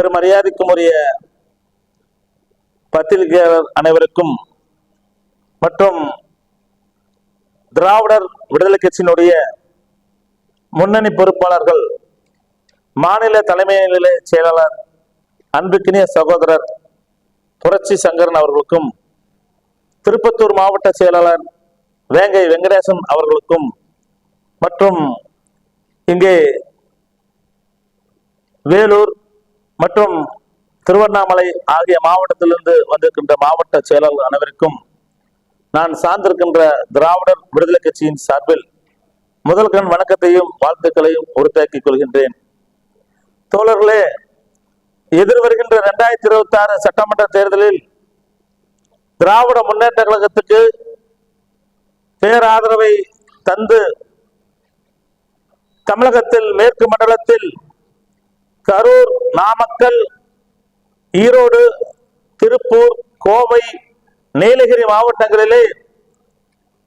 பெரும் உரிய பத்திரிகையாளர் அனைவருக்கும் மற்றும் திராவிடர் விடுதலை கட்சியினுடைய முன்னணி பொறுப்பாளர்கள் மாநில தலைமை நிலை செயலாளர் அன்புக்கினிய சகோதரர் புரட்சி சங்கரன் அவர்களுக்கும் திருப்பத்தூர் மாவட்ட செயலாளர் வேங்கை வெங்கடேசன் அவர்களுக்கும் மற்றும் இங்கே வேலூர் மற்றும் திருவண்ணாமலை ஆகிய மாவட்டத்திலிருந்து வந்திருக்கின்ற மாவட்ட செயலாளர் அனைவருக்கும் நான் சார்ந்திருக்கின்ற திராவிடர் விடுதலை கட்சியின் சார்பில் முதல் கண் வணக்கத்தையும் வாழ்த்துக்களையும் உறுத்தாக்கிக் கொள்கின்றேன். தோழர்களே எதிர்வருகின்ற இரண்டாயிரத்தி இருபத்தி ஆறு சட்டமன்ற தேர்தலில் திராவிட முன்னேற்ற கழகத்துக்கு பேராதரவை தந்து தமிழகத்தில் மேற்கு மண்டலத்தில் கரூர் நாமக்கல் ஈரோடு திருப்பூர் கோவை நீலகிரி மாவட்டங்களிலே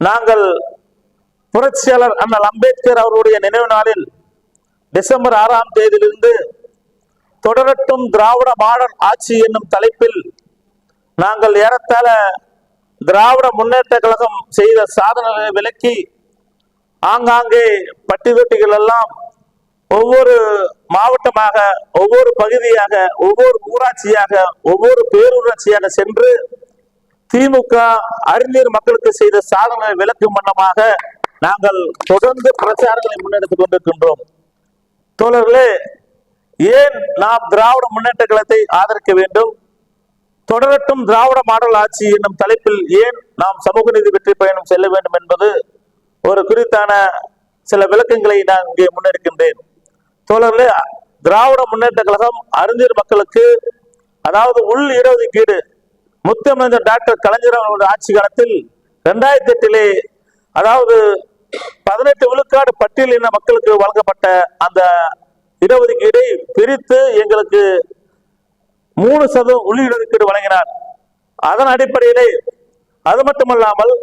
நாங்கள் புரட்சியாளர் அண்ணல் அம்பேத்கர் அவருடைய நினைவு நாளில் டிசம்பர் ஆறாம் தேதியிலிருந்து தொடரட்டும் திராவிட மாடல் ஆட்சி என்னும் தலைப்பில் நாங்கள் ஏறத்தாழ திராவிட முன்னேற்ற கழகம் செய்த சாதனைகளை விலக்கி ஆங்காங்கே பட்டி தொட்டிகள் எல்லாம் ஒவ்வொரு மாவட்டமாக ஒவ்வொரு பகுதியாக ஒவ்வொரு ஊராட்சியாக ஒவ்வொரு பேரூராட்சியாக சென்று திமுக அறிஞர் மக்களுக்கு செய்த சாதனை விளக்கும் வண்ணமாக நாங்கள் தொடர்ந்து பிரச்சாரங்களை முன்னெடுத்துக் கொண்டிருக்கின்றோம். தோழர்களே ஏன் நாம் திராவிட முன்னேற்ற கழகத்தை ஆதரிக்க வேண்டும்? தொடரட்டும் திராவிட மாடல் ஆட்சி என்னும் தலைப்பில் ஏன் நாம் சமூக நீதி வெற்றி பயணம் செல்ல வேண்டும் என்பது ஒரு குறித்தான சில விளக்கங்களை நான் இங்கே முன்னெடுக்கின்றேன். தோழர்களே திராவிட முன்னேற்ற கழகம் அறிஞர் மக்களுக்கு அதாவது உள் இடஒதுக்கீடு முத்தமிழர் டாக்டர் கலைஞர் அவர்களுடைய ஆட்சி காலத்தில் ரெண்டாயிரத்தி எட்டிலே அதாவது பதினெட்டு விழுக்காடு பட்டியலின மக்களுக்கு வழங்கப்பட்ட அந்த இடஒதுக்கீடை பிரித்து எங்களுக்கு மூணு சதவீதம் உள் இடஒதுக்கீடு வழங்கினார். அதன் அடிப்படையிலே அது மட்டுமல்லாமல்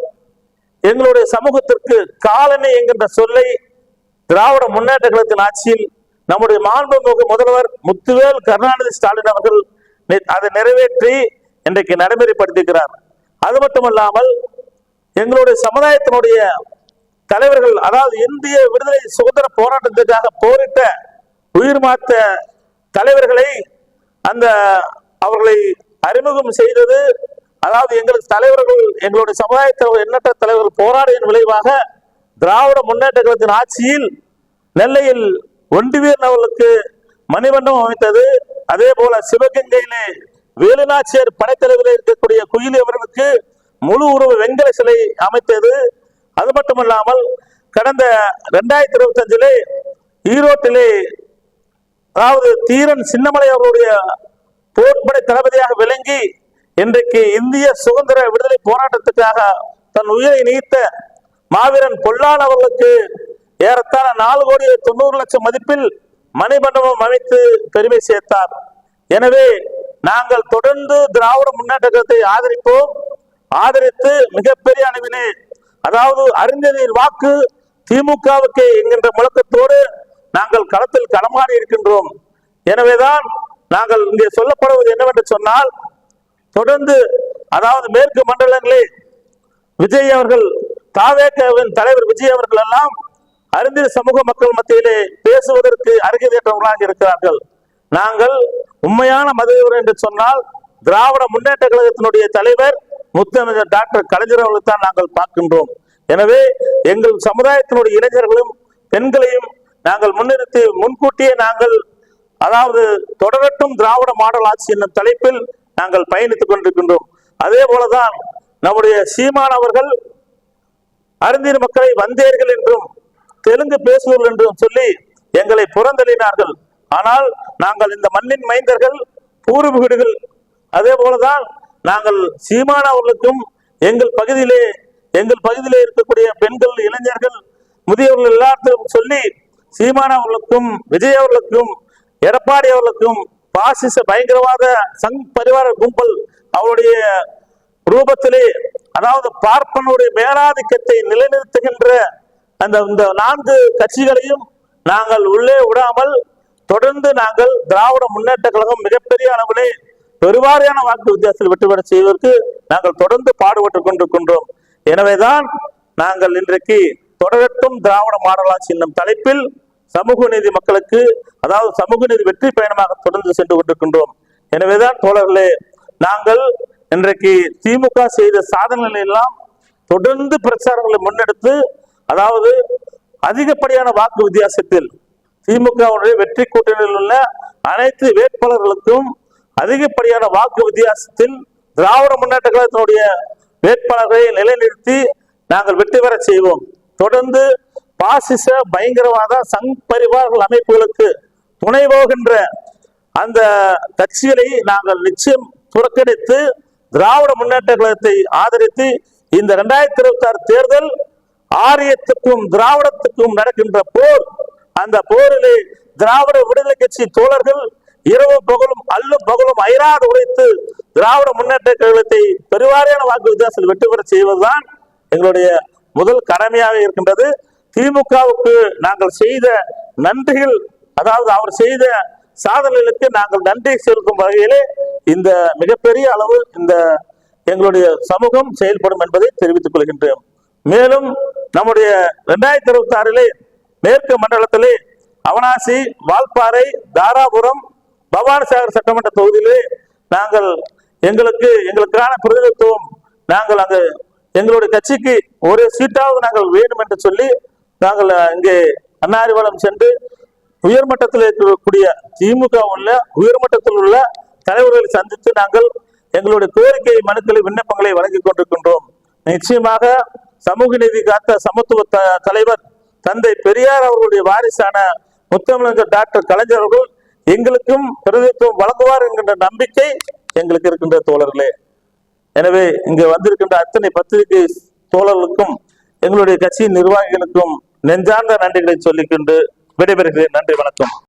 எங்களுடைய சமூகத்திற்கு காலனி என்கின்ற சொல்லை திராவிட முன்னேற்ற கழகத்தின் ஆட்சியில் நம்முடைய மாண்புமிகு முதல்வர் முத்துவேல் கருணாநிதி ஸ்டாலின் அவர்கள் அதை நிறைவேற்றி இன்றைக்கு நடைமுறைப்படுத்தியிருக்கிறார். அது மட்டுமல்லாமல் எங்களுடைய சமுதாயத்தினுடைய தலைவர்கள் அதாவது இந்திய விடுதலை சுதந்திர போராட்டத்திற்காக போரிட்ட உயிர் மாத்த தலைவர்களை அந்த அவர்களை அறிமுகம் செய்தது அதாவது எங்களுக்கு தலைவர்கள் எங்களுடைய சமுதாயத்தில் எண்ணற்ற தலைவர்கள் போராடியின் விளைவாக திராவிட முன்னேற்ற கழகத்தின் ஆட்சியில் நெல்லையில் ஒண்டிவீரன் அவர்களுக்கு மணிமண்டபம் அமைத்தது. அதே போல சிவகங்கையிலே வேலுநாச்சியர் படைத்தலைவரில் இருக்கக்கூடிய குயிலி அவர்களுக்கு முழு உருவ வெங்கல சிலை அமைத்தது. அது மட்டுமல்லாமல் கடந்த ரெண்டாயிரத்தி இருபத்தி அஞ்சிலே ஈரோட்டிலே அதாவது தீரன் சின்னமலை அவர்களுடைய போர்ப்படை தளபதியாக விளங்கி இன்றைக்கு இந்திய சுதந்திர விடுதலை போராட்டத்துக்காக தன் உயிரை நீத்த மாவீரன் பொல்லான் அவர்களுக்கு ஏறத்தாழ நாலு கோடி தொண்ணூறு லட்சம் மதிப்பில் மணிமண்டபம் அமைத்து பெருமை சேர்த்தார். எனவே நாங்கள் தொடர்ந்து திராவிட முன்னேற்ற கழகத்தை ஆதரிப்போம். ஆதரித்து மிகப்பெரிய அளவிலே அதாவது அறிஞரின் வாக்கு திமுகவுக்கு என்கின்ற முழக்கத்தோடு நாங்கள் களத்தில் களமாடி இருக்கின்றோம். எனவேதான் நாங்கள் இங்கே சொல்லப்படுவது என்னவென்று சொன்னால் தொடர்ந்து அதாவது மேற்கு மண்டலங்களே விஜய் அவர்கள் தாவேக்கவின் தலைவர் விஜய் அவர்கள் எல்லாம் அறிஞர் சமூக மக்கள் மத்தியிலே பேசுவதற்கு அருகதையற்றவர்களாக இருக்கிறார்கள். நாங்கள் உண்மையான மதவர் என்று சொன்னால் திராவிட முன்னேற்ற கழகத்தினுடைய தலைவர் முத்தமிழர் டாக்டர் கலைஞர் அவர்களைத்தான் நாங்கள் பார்க்கின்றோம். எனவே எங்கள் சமுதாயத்தினுடைய இளைஞர்களும் பெண்களையும் நாங்கள் முன்னிறுத்தி முன்கூட்டியே நாங்கள் அதாவது தொடரட்டும் திராவிட மாடல் ஆட்சி என்னும் தலைப்பில் நாங்கள் பயணித்துக் கொண்டிருக்கின்றோம். அதே போலதான் நம்முடைய சீமான் அவர்கள் மக்களை வந்தேர்கள் என்றும் தெலுங்கு பேசுவர்கள் என்றும் சொல்லி எங்களை புறந்தள்ளினார்கள். ஆனால் நாங்கள் இந்த மண்ணின் மைந்தர்கள் பூர்வீடுகள் அதே போலதான் நாங்கள் சீமான அவர்களுக்கும் எங்கள் பகுதியிலே எங்கள் பகுதியிலே இருக்கக்கூடிய பெண்கள் இளைஞர்கள் முதியவர்கள் எல்லாத்தையும் சொல்லி சீமான அவர்களுக்கும் விஜய் அவர்களுக்கும் எடப்பாடி அவர்களுக்கும் பாசிச பயங்கரவாத சங் பரிவார கும்பல் அவருடைய ரூபத்திலே அதாவது பார்ப்பனுடைய மேலாதிக்கத்தை நிலைநிறுத்துகின்ற அந்த இந்த நான்கு கட்சிகளையும் நாங்கள் உள்ளே விடாமல் தொடர்ந்து நாங்கள் திராவிட முன்னேற்ற கழகம் மிகப்பெரிய அளவிலே பெருவாரியான வாக்கு வித்தியாசத்தில் வெற்றி பெற செய்வதற்கு நாங்கள் தொடர்ந்து பாடுபட்டுக் கொண்டிருக்கின்றோம். எனவேதான் நாங்கள் இன்றைக்கு தொடரட்டும் திராவிட மாடலாட்சி என்னும் தலைப்பில் சமூக நீதி மக்களுக்கு அதாவது சமூக நீதி வெற்றி பயணமாக தொடர்ந்து சென்று கொண்டிருக்கின்றோம். எனவேதான் தோழர்களே நாங்கள் இன்றைக்கு திமுக செய்த சாதனைகளை எல்லாம் தொடர்ந்து பிரச்சாரங்களை முன்னெடுத்து அதாவது அதிகப்படியான வாக்கு வித்தியாசத்தில் திமுகவுடைய வெற்றி கூட்டணியில் உள்ள அனைத்து வேட்பாளர்களுக்கும் அதிகப்படியான வாக்கு வித்தியாசத்தில் திராவிட முன்னேற்ற கழகத்தினுடைய வேட்பாளர்களை நிலைநிறுத்தி நாங்கள் வெற்றி பெற செய்வோம். தொடர்ந்து பாசிச பயங்கரவாத சங் பரிவார்கள் அமைப்புகளுக்கு துணை போகின்ற அந்த கட்சிகளை நாங்கள் நிச்சயம் புறக்கணித்து திராவிட முன்னேற்ற கழகத்தை ஆதரித்து இந்த இரண்டாயிரத்தி இருபத்தி ஆறு தேர்தல் ஆரியத்துக்கும் திராவிடத்துக்கும் நடக்கின்ற போர் அந்த போரிலே திராவிட விடுதலை கட்சி தோழர்கள் இரவு பகலும் அல்லு பகலும் அயராது உழைத்து திராவிட முன்னேற்ற கழகத்தை பெருவாரியான வாக்கு வித்தியாசத்தில் வெற்றி பெற செய்வதுதான் எங்களுடைய முதல் கடமையாக இருக்கின்றது. திமுகவுக்கு நாங்கள் செய்த நன்றிகள் அதாவது அவர் செய்த சாதனைகளுக்கு நாங்கள் நன்றி செலுத்தும் வகையிலே இந்த மிகப்பெரிய அளவு இந்த எங்களுடைய சமூகம் செயல்படும் என்பதை தெரிவித்துக் கொள்கின்றோம் மேலும் நம்முடைய ரெண்டாயிரத்தி இருபத்தி ஆறிலே மேற்கு மண்டலத்திலே அவனாசி வால்பாறை தாராபுரம் பவானிசாகர் சட்டமன்ற தொகுதியிலே நாங்கள் எங்களுக்கு எங்களுக்கான பிரதிநிதித்துவம் நாங்கள் அங்கு எங்களுடைய கட்சிக்கு ஒரு சீட்டாவது நாங்கள் வேண்டும் என்று சொல்லி நாங்கள் இங்கே அன்னாரிவளம் சென்று உயர்மட்டத்தில் இருக்கக்கூடிய திமுக உள்ள உயர்மட்டத்தில் உள்ள தலைவர்களை சந்தித்து நாங்கள் எங்களுடைய கோரிக்கை மனுக்களை விண்ணப்பங்களை வழங்கிக் கொண்டிருக்கின்றோம். நிச்சயமாக சமூக நீதி காத்த சமத்துவ த- தலைவர் தந்தை பெரியார் அவர்களுடைய வாரிசான முத்தமிழர் டாக்டர் கலைஞர் அவர்கள் எங்களுக்கும் பிரதித்துவம் வழங்குவார் என்கின்ற நம்பிக்கை எங்களுக்கு இருக்கின்ற தோழர்களே. எனவே இங்கு வந்திருக்கின்ற அத்தனை பத்திரிகை தோழர்களுக்கும் எங்களுடைய கட்சியின் நிர்வாகிகளுக்கும் நெஞ்சார்ந்த நன்றிகளை சொல்லிக்கொண்டு விடைபெறுகிறேன். நன்றி வணக்கம்.